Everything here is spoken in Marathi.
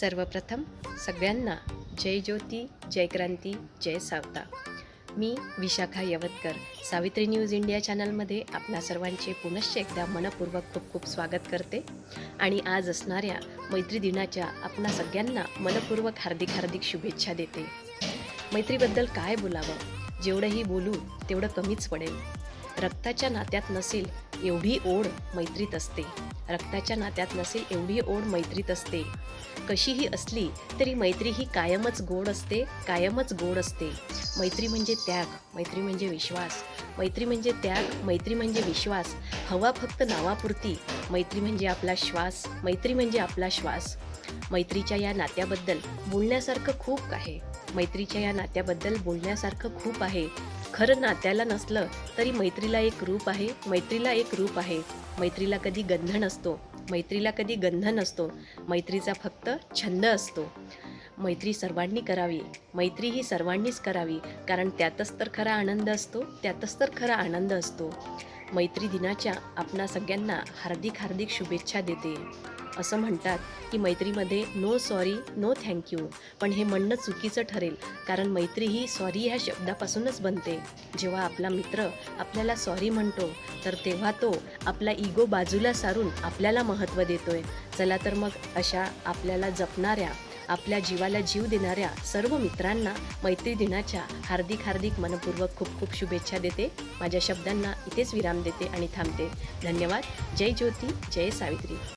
सर्वप्रथम सगळ्यांना जय ज्योती जय क्रांती जय सावता. मी विशाखा यवतकर सावित्री न्यूज इंडिया चॅनलमध्ये आपणा सर्वांचे पुनश्च एकदा मनपूर्वक खूप खूप स्वागत करते. आणि आज असणाऱ्या मैत्री दिनाच्या आपणा सगळ्यांना मनपूर्वक हार्दिक हार्दिक शुभेच्छा देते. मैत्रीबद्दल काय बोलावं? जेवढंही बोलू तेवढं कमीच पडेल. रक्ताच्या नात्यात नसेल एवढी ओढ मैत्रीत असते. रक्ताच्या नात्यात नसेल एवढी ओढ मैत्रीत असते. कशीही असली तरी मैत्री ही कायमच गोड असते कायमच गोड असते. मैत्री म्हणजे त्याग मैत्री म्हणजे विश्वास. मैत्री म्हणजे त्याग मैत्री म्हणजे विश्वास. हवा फक्त नावापुरती. मैत्री म्हणजे आपला श्वास मैत्री म्हणजे आपला श्वास. मैत्रीच्या या नात्याबद्दल बोलण्यासारखं खूप आहे. मैत्रीच्या या नात्याबद्दल बोलण्यासारखं खूप आहे. खरं नात्याला नसलं तरी मैत्रीला एक रूप आहे मैत्रीला एक रूप आहे. मैत्रीला कधी गंध नसतो मैत्रीला कधी गंध नसतो. मैत्रीचा फक्त छंद असतो. मैत्री सर्वांनी करावी मैत्री ही सर्वांनीच करावी कारण त्यातच तर खरा आनंद असतो त्यातच तर खरा आनंद असतो. मैत्री दिनाच्या आपणा सगळ्यांना हार्दिक हार्दिक शुभेच्छा देते. असं म्हणतात की मैत्रीमध्ये नो सॉरी नो थँक्यू पण हे म्हणणं चुकीचं ठरेल कारण मैत्री ही सॉरी ह्या शब्दापासूनच बनते. जेव्हा आपला मित्र आपल्याला सॉरी म्हणतो तर तेव्हा तो आपला इगो बाजूला सारून आपल्याला महत्त्व देतोय. चला तर मग अशा आपल्याला जपणाऱ्या आपल्या जीवाला जीव देणाऱ्या सर्व मित्रांना मैत्री दिनाच्या हार्दिक हार्दिक मनपूर्वक खूप खूप शुभेच्छा देते. माझ्या शब्दांना इथेच विराम देते आणि थांबते. धन्यवाद. जय ज्योती. जय सावित्री.